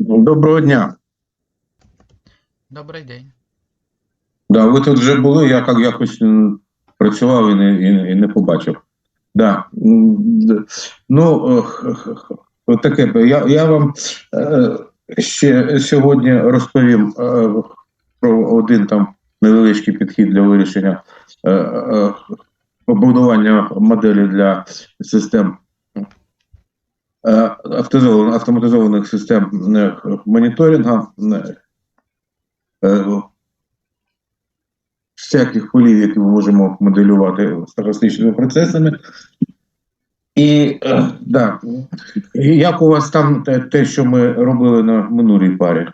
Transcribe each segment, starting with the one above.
Доброго дня. Добрий день. Да, ви тут вже були, я як якось працював і не, і, і не побачив. Да. Ну, таке. Я, я вам е, ще сьогодні розповім е, про один там невеличкий підхід для вирішення е, побудування моделі для систем автоматизованих, автоматизованих систем е, моніторингу. е, е, всяких полів, які ми можемо моделювати стахастичними процесами. І е, да, як у вас там те, що ми робили на минулій парі?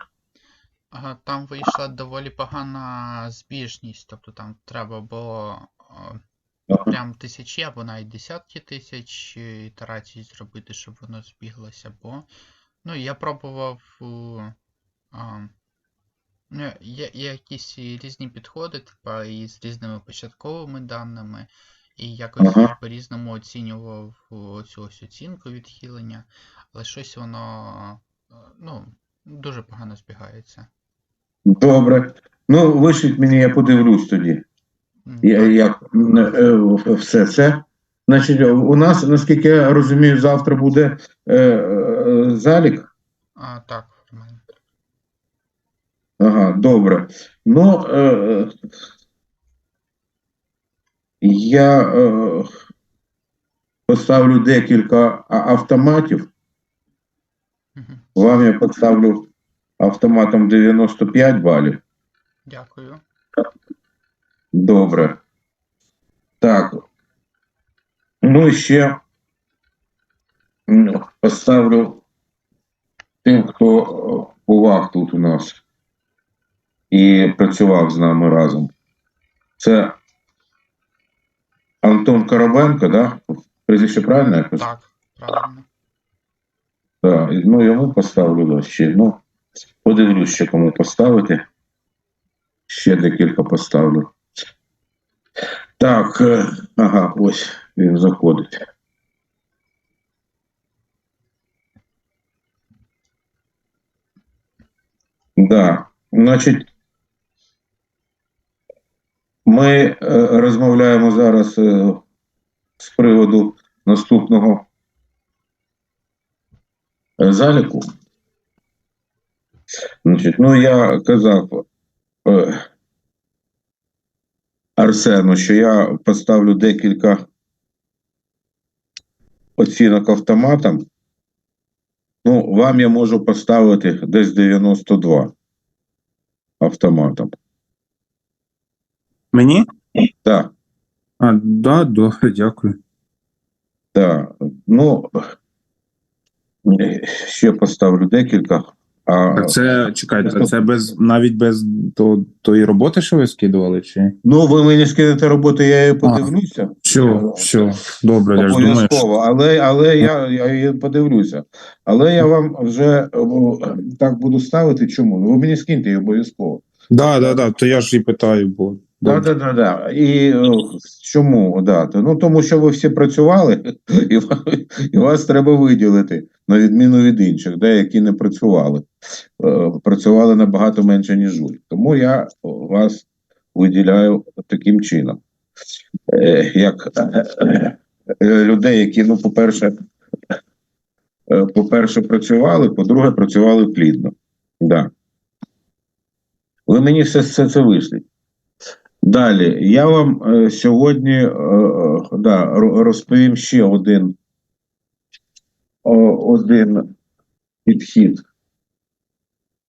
Там вийшла доволі погана збіжність, тобто там треба було е. Прям тисячі або навіть десятки тисяч е, ітерацій зробити, щоб воно збіглося, бо ну, я пробував. е, а, ну, є, є якісь різні підходи, типа і з різними початковими даними, і якось Ага. по-різному оцінював е, цю ось оцінку відхилення, але щось воно ну, дуже погано збігається. Добре. Ну, вишліть мені, я подивлюсь тоді. Як е, все це. Значить, у нас, наскільки я розумію, завтра буде е, е, залік. А, так. Ага, добре. Ну, е, я е, поставлю декілька автоматів. Мгм. Вам я поставлю автоматом 95 балів. Дякую. Добре. Так. Ну і ще поставлю тим, хто е, бував тут у нас і працював з нами разом. Це Антон Коробенко, да? Прізвище правильно якось? Так, правильно. Так, ну йому поставлю да, ще. Ну, подивлюсь, ще кому поставити. Ще декілька поставлю. Так, е, ага, ось він заходить. Да, значить, ми е, розмовляємо зараз е, з приводу наступного заліку. Значить, ну я казав Арсену, що я поставлю декілька оцінок автоматам. Ну, вам я можу поставити десь 92 автоматом. Мені? Так, А, да, да, дякую. так. Ну, ще поставлю декілька. А, це, чекайте, це без навіть без то, тої роботи, що ви скидували, чи? ну, ви мені скидаєте роботу, я її подивлюся. Що, що, добре, я ж думаю, що... Але, але я, я її подивлюся. Але я вам вже так буду ставити. Чому? Ви мені скиньте її обов'язково. Да, да, да, то я ж і питаю, бо... Так, так, так, так. І чому? Да, ну, тому що ви всі працювали, і, і вас треба виділити, на відміну від інших, де, які не працювали. Е, Працювали набагато менше, ніж ви. Тому я вас виділяю таким чином. Е, Як е, е, людей, які, ну, по-перше, е, по-перше, працювали, по-друге, працювали плідно. Да. Ви мені все, все це вийшли. Далі, я вам е, сьогодні е, е, да, розповім ще один, один підхід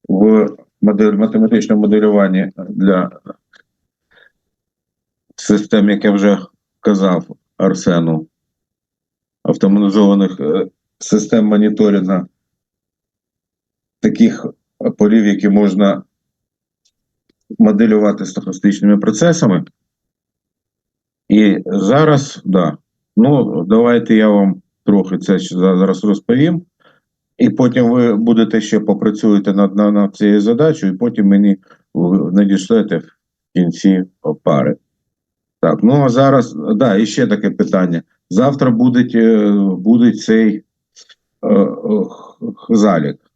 в математичному моделюванні для систем, як я вже казав Арсену, автоматизованих систем моніторингу, таких полів, які можна моделювати стохастичними процесами. І зараз, да, ну, давайте я вам трохи це зараз розповім. І потім ви будете ще попрацюєте над, над, над цією задачею, і потім мені надішлете в кінці пари. Так, ну а зараз, да, і ще таке питання. Завтра буде, буде цей е, залік,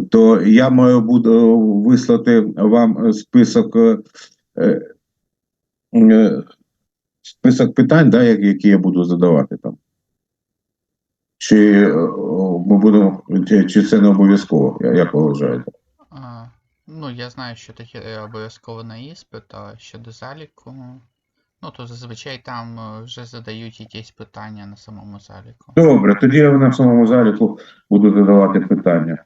то я маю буду вислати вам список, е, е, список питань, да, які я буду задавати там. Чи е, ми будемо, чи, це не обов'язково, як ви вважаєте? А, ну, я знаю, що таке е, обов'язково на іспит, а щодо заліку. Ну, то зазвичай там е, вже задають якісь питання на самому заліку. Добре, тоді я на самому заліку буду задавати питання.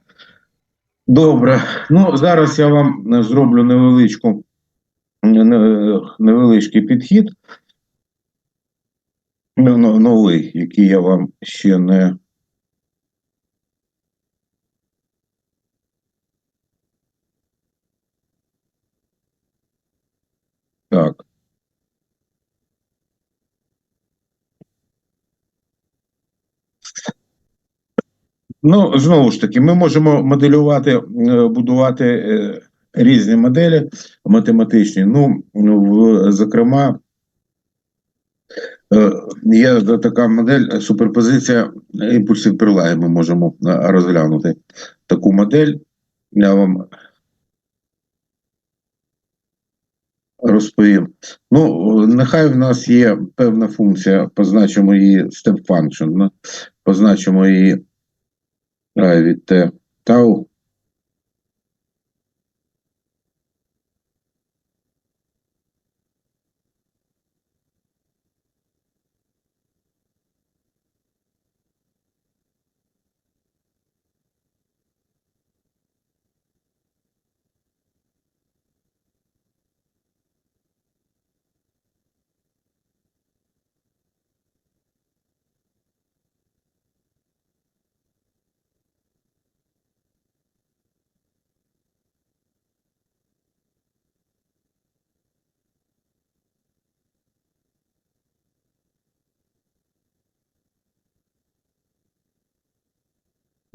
Добре, ну зараз я вам е, зроблю невеличку, не- невеличкий підхід. Новий, який я вам ще не. Так. Ну, знову ж таки, ми можемо моделювати, е, будувати е, різні моделі математичні. Ну, в, зокрема, е, є така модель суперпозиція імпульсів прилаги. Ми можемо розглянути таку модель. Я вам розповім. Ну, нехай в нас є певна функція, позначимо її step function, позначимо її від тау.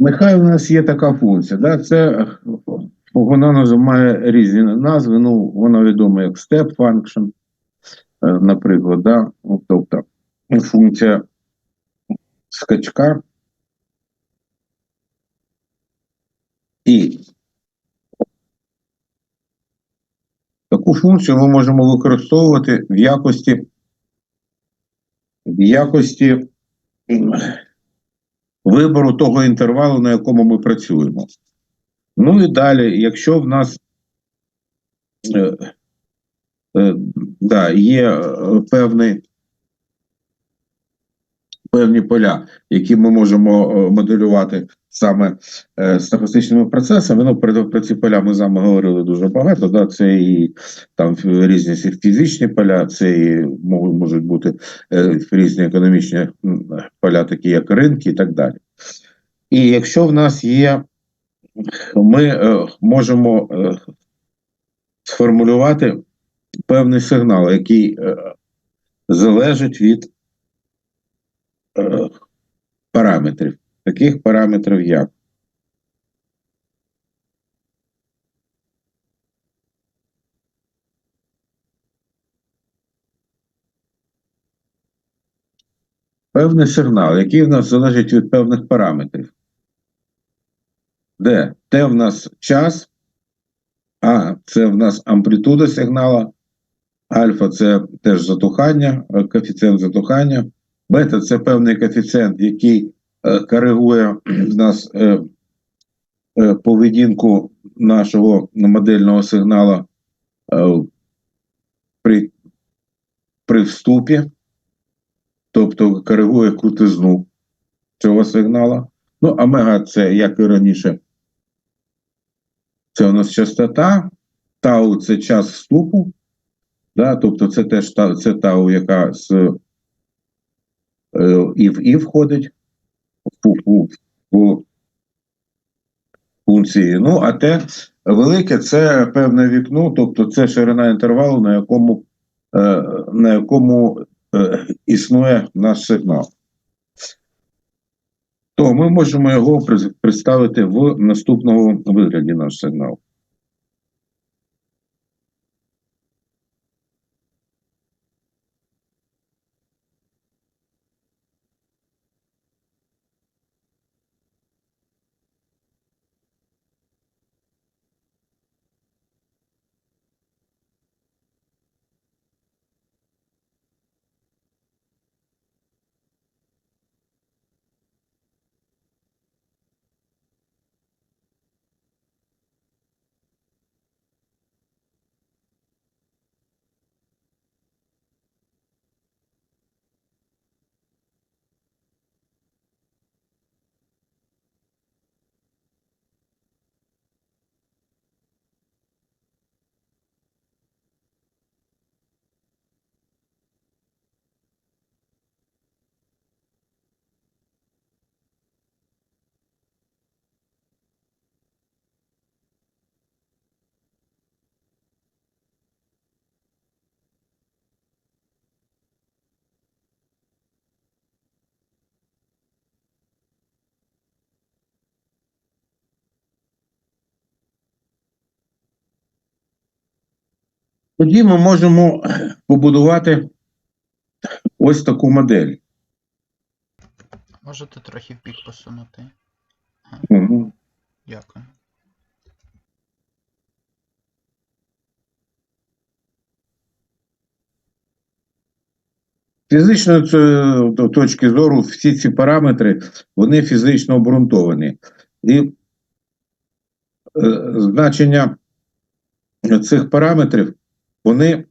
Нехай у нас є така функція. Да? Це вона наз- має різні назви. Ну, вона відома як step function, е, наприклад, да? Ну, тобто функція скачка. І таку функцію ми можемо використовувати в якості в якості вибору того інтервалу, на якому ми працюємо. Ну і далі, якщо в нас е, е, да, є е, певний, певні поля, які ми можемо е, моделювати саме е, стахастичними процесами. Ну, про, ці поля ми з вами говорили дуже багато. Да? Це і там різні фізичні поля, це і можуть, бути е, різні економічні поля, такі як ринки і так далі. І якщо в нас є, ми можемо сформулювати певний сигнал, який залежить від е, параметрів. Таких параметрів як певний сигнал, який в нас залежить від певних параметрів. Де Т в нас час, А це в нас амплітуда сигнала, альфа це теж затухання, е, коефіцієнт затухання, бета це певний коефіцієнт, який е, коригує в нас е, е, поведінку нашого модельного сигнала е, при, при вступі, тобто коригує крутизну цього сигнала. Ну, омега це, як і раніше, це у нас частота, тау це час вступу, да, тобто це теж та, це тау, яка з і в і входить в функції. Ну, а те велике це певне вікно, тобто це ширина інтервалу, на якому, е, на якому е, існує наш сигнал. То ми можемо його представити в наступному вигляді наш сигнал. Тоді ми можемо побудувати ось таку модель. Можете трохи в бік посунути. Мгм. Дякую. Фізичної це- то- точки зору всі ці параметри вони фізично обґрунтовані. І е, значення цих параметрів вони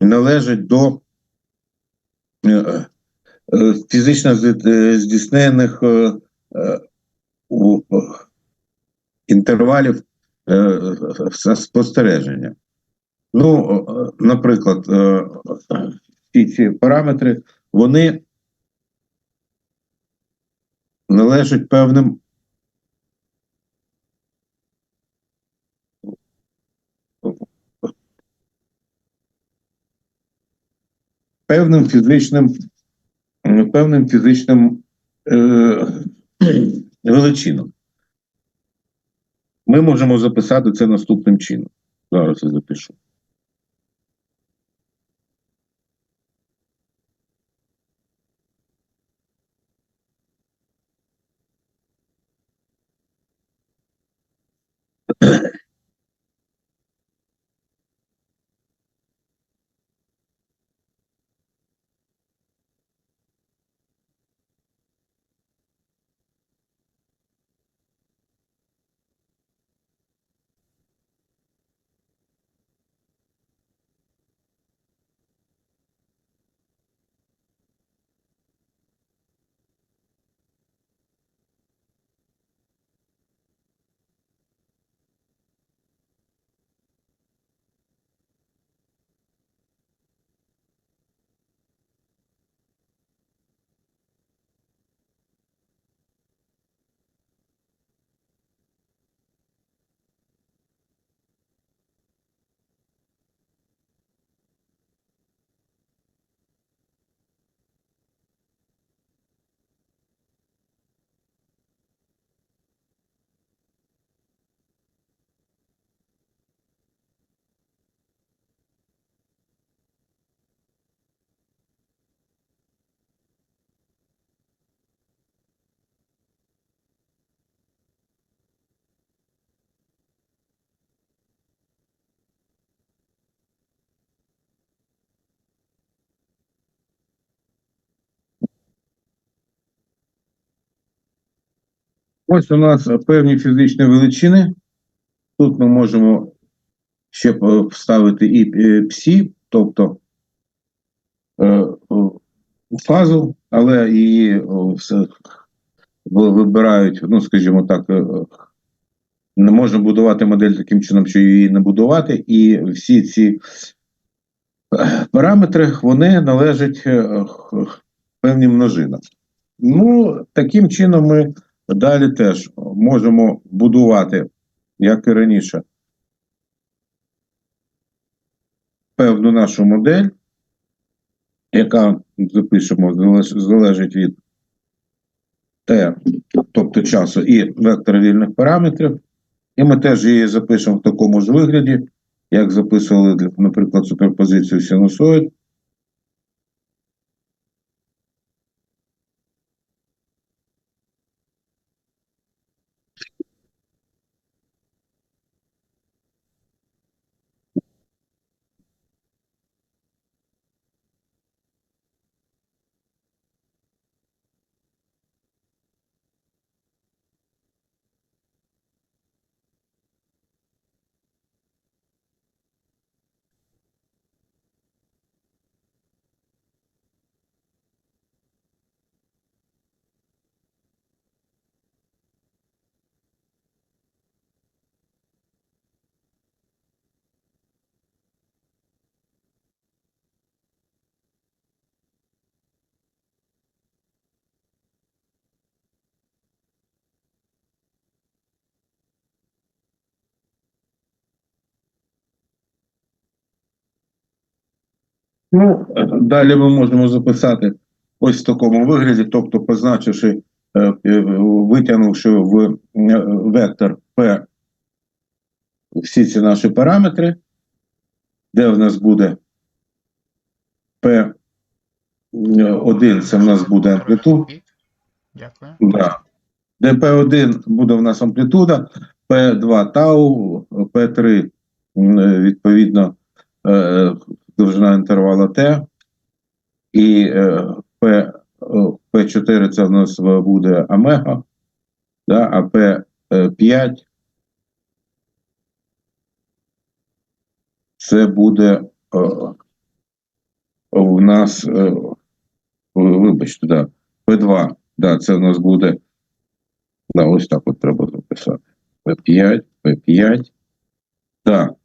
належать до е, е, фізично е, здійснених е, е, е, інтервалів е, спостереження. Ну, е, наприклад, е, всі ці параметри, вони належать певним певним фізичним е, певним фізичним е, величинам. Ми можемо записати це наступним чином. Зараз я запишу. Ось у нас певні фізичні величини. Тут ми можемо ще вставити і е, псі, тобто е, фазу, але її вибирають, ну, скажімо так, е, не можна будувати модель таким чином, що її не будувати, і всі ці параметри вони належать певним множинам. Ну, таким чином ми далі теж можемо будувати, як і раніше, певну нашу модель, яка запишемо, залежить від Т, тобто часу, і вектора вільних параметрів. І ми теж її запишемо в такому ж вигляді, як записували, наприклад, суперпозицію синусоїд. Ну, е, далі ми можемо записати ось в такому вигляді, тобто позначивши, е, е, витягнувши в вектор P всі ці наші параметри, де в нас буде P1, це в нас буде амплітуда. Дякую. Да. Де P1 буде в нас амплітуда, P2 тау, P3 е, відповідно довжина інтервала T, і е, P, о, P4 це в нас буде омега, да, а P5 це буде е, у нас, е, вибачте, да, P2, да, це в нас буде Да, ось так от треба записати. P5, P5. Так. P5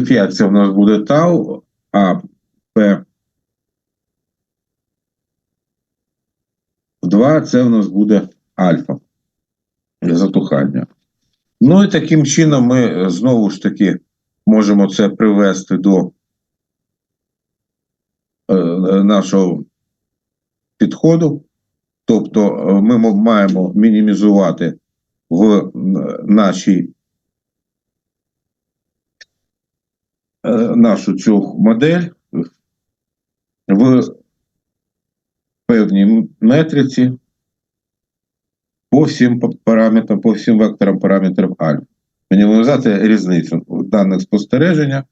це в нас буде тау, а P2 це в нас буде альфа. для Затухання. Ну і таким чином ми е, знову ж таки можемо це привести до е, нашого підходу. Тобто е, ми маємо мінімізувати в нашій е, нашу цю модель в певній метриці по всім па- параметрам, по всім векторам параметрів альфа. Мінімізувати різницю даних спостереження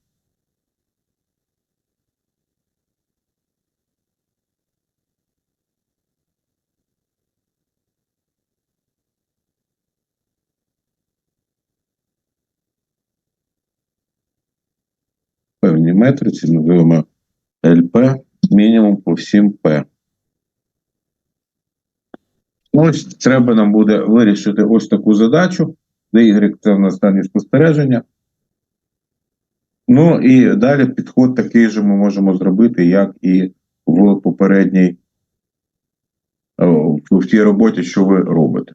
певній метриці, називаємо ЛП, мінімум по всім П. Ось треба нам буде вирішити ось таку задачу, де Y це в нас дані спостереження. Ну і далі підход такий же ми можемо зробити, як і в попередній в тій роботі, що ви робите.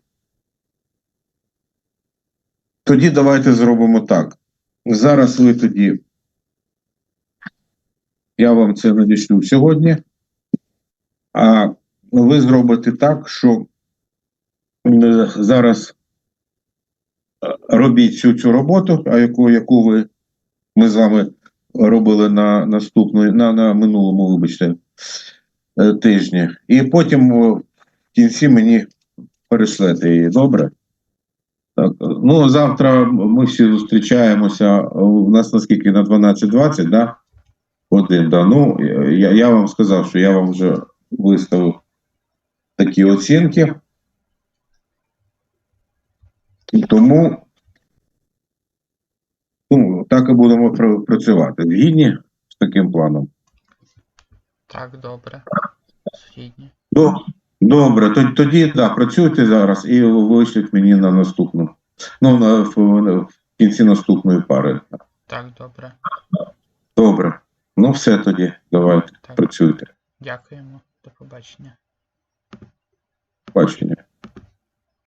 Тоді давайте зробимо так. Зараз ви тоді я вам це надішлю сьогодні. А ви зробите так, що е, зараз е, робіть цю цю роботу, а яку, яку ви ми з вами робили на наступну, на, на минулому, вибачте, е, тижні. І потім в кінці мені перешлете її. Добре? Так. Ну, завтра ми всі зустрічаємося. У нас наскільки на 12.20, да? Один, да. Ну, я, я вам сказав, що я вам вже виставив такі оцінки. Тому ну, так і будемо пр- працювати. Згідні з таким планом? Так, добре. Згідні. До- Добре, то- тоді да, працюйте зараз і вишліть мені на наступну. Ну, на, в, в кінці наступної пари. Так, добре. Добре. Ну, все тоді. Давайте Так. працюйте. Дякуємо. До побачення. Бачення.